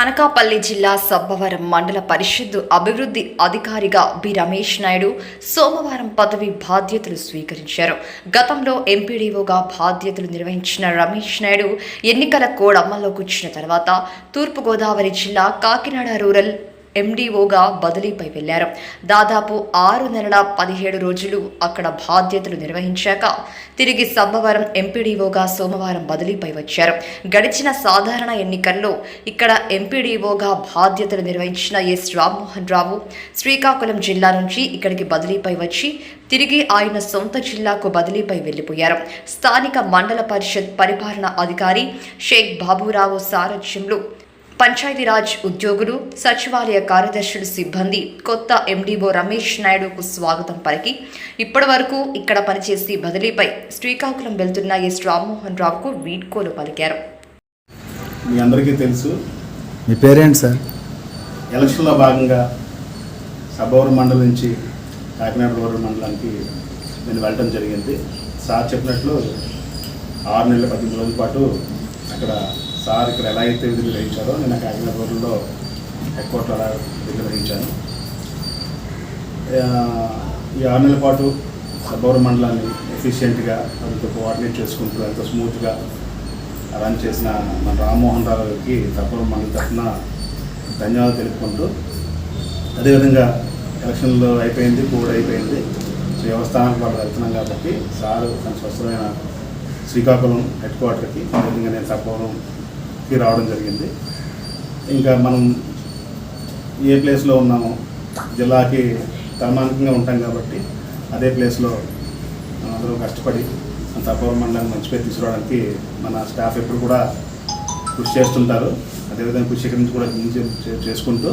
అనకాపల్లి జిల్లా సబ్బవరం మండల పరిషత్తు అభివృద్ధి అధికారిగా బి. రమేష్ నాయుడు సోమవారం పదవి బాధ్యతలు స్వీకరించారు. గతంలో ఎంపీడీఓగా బాధ్యతలు నిర్వహించిన రమేష్ నాయుడు ఎన్నికల కోడ్ అమల్లోకి వచ్చిన తర్వాత తూర్పుగోదావరి జిల్లా కాకినాడ రూరల్ ఎండీఓగా బదిలీపై వెళ్ళారు. దాదాపు ఆరు నెలల పదిహేడు రోజులు అక్కడ బాధ్యతలు నిర్వహించాక తిరిగి సబ్బవరం ఎంపీడీఓగా సోమవారం బదిలీపై వచ్చారు. గడిచిన సాధారణ ఎన్నికల్లో ఇక్కడ ఎంపీడీఓగా బాధ్యతలు నిర్వహించిన ఎస్ రామ్మోహన్ రావు శ్రీకాకుళం జిల్లా నుంచి ఇక్కడికి బదిలీపై వచ్చి తిరిగి ఆయన సొంత జిల్లాకు బదిలీపై వెళ్ళిపోయారు స్థానిక మండల పరిషత్ పరిపాలన అధికారి షేక్ బాబురావు సారథ్యంలో పంచాయతీరాజ్ ఉద్యోగులు సచివాలయ కార్యదర్శులు సిబ్బంది కొత్త ఎండీఓ రమేష్ నాయుడుకు స్వాగతం పలికి. ఇప్పటి వరకు ఇక్కడ పనిచేసి బదిలీపై శ్రీకాకుళం వెళ్తున్న ఎస్ రామ్మోహన్ రావుకు వీడ్కోలు పలికారు. మీ అందరికీ తెలుసు. మీ పేరేంటి సార్? ఎలక్షన్లో భాగంగా సబోర్ మండలం నుంచి కాకినాడ రూరల్ మండలానికి నేను వెళ్ళటం జరిగింది. సార్ చెప్పినట్లు ఆరు నెలల పద్దెనిమిది రోజుల పాటు అక్కడ సార్ ఇక్కడ ఎలా అయితే విధులు నిర్వహించారో నేను కాకినాడ రూరల్లో హెడ్ అలా విధులు నిర్వహించాను. ఈ ఆరు నెలల పాటు సబోర్ మండలాన్ని ఎఫిషియెంట్గా వాళ్ళతో కోఆర్డినేట్ చేసుకుంటూ ఎంతో స్మూత్గా రన్ చేసిన మన రామ్మోహన్ రావు గారికి తప్పని మన తరఫున ధన్యవాదాలు తెలుపుకుంటూ అదేవిధంగా ఎలక్షన్లో అయిపోయింది కూడా అయిపోయింది. సో వ్యవస్థానానికి వాళ్ళు వెళ్తున్నాం కాబట్టి సార్ తన స్వస్థమైన శ్రీకాకుళం హెడ్ క్వార్టర్కి అదేవిధంగా నేను కి రావడం జరిగింది. ఇంకా మనం ఏ ప్లేస్లో ఉన్నామో జిల్లాకి తలమానికంగా ఉంటాం కాబట్టి అదే ప్లేస్లో అందరూ కష్టపడి అంత అపూర్వ మండలాన్ని మంచి పేరు తీసుకురావడానికి మన స్టాఫ్ ఎప్పుడు కూడా కృషి చేస్తుంటారు. అదేవిధంగా కృషి ఇక్కడి నుంచి కూడా చేసుకుంటూ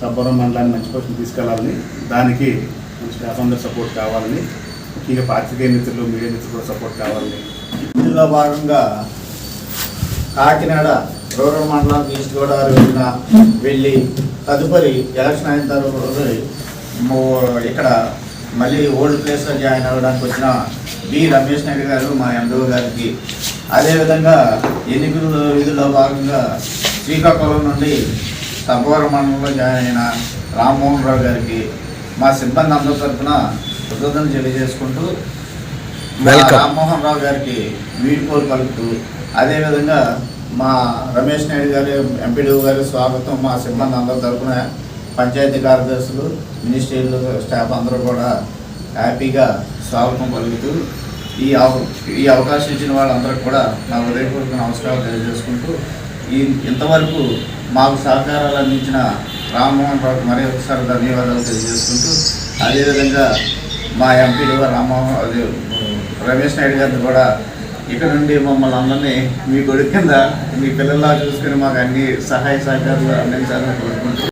సబ్బవరం మండలాన్ని మంచి పొజిషన్ తీసుకెళ్ళాలని దానికి మన స్టాఫ్ అందరూ సపోర్ట్ కావాలని ముఖ్యంగా పాత్రికేయ మిత్రులు మీడియా మిత్రులు కూడా సపోర్ట్ కావాలని. ఇందులో భాగంగా కాకినాడ రూరల్ మండలం ఈస్ట్ గోదావరి వెళ్ళిన వెళ్ళి తదుపరి ఎలక్షన్ అయిన తర్వాత ఇక్కడ మళ్ళీ ఓల్డ్ ప్లేస్లో జాయిన్ అవ్వడానికి వచ్చిన బి రమేష్ నాయుడు గారు మా ఎండో గారికి. అదేవిధంగా ఎన్నికల విధుల్లో భాగంగా శ్రీకాకుళం నుండి తప్పవరం మండలంలో జాయిన్ అయిన రామ్మోహన్ రావు గారికి మా సిబ్బంది అందరి తరఫున కృతజ్ఞతలు తెలియజేసుకుంటూ రామ్మోహన్ రావు గారికి వీడ్కోలు పలుకుతూ అదేవిధంగా మా రమేష్ నాయుడు గారి ఎంపీడీ గారి స్వాగతం మా సిబ్బంది అందరి తరఫున పంచాయతీ కార్యదర్శులు మినిస్ట్రీలు స్టాఫ్ అందరూ కూడా హ్యాపీగా స్వాగతం పలుకుతూ ఈ అవ ఈ అవకాశం ఇచ్చిన వాళ్ళందరికీ కూడా నా హృదయపూర్వక నమస్కారాలు తెలియజేసుకుంటూ ఈ ఇంతవరకు మాకు సహకారాలు అందించిన రామ్మోహన్ రావుకి మరీ ఒకసారి ధన్యవాదాలు తెలియజేసుకుంటూ అదేవిధంగా మా ఎంపీడీ రామ్మోహన్ అదే రమేష్ నాయుడు గారిని కూడా ఇక్కడ నుండి మమ్మల్ని అందరినీ మీ కొడుకు కింద మీ పిల్లల్లా చూసుకుని మాకు అన్ని సహాయ సహకారాలు అందించాలని కోరుకుంటున్నాను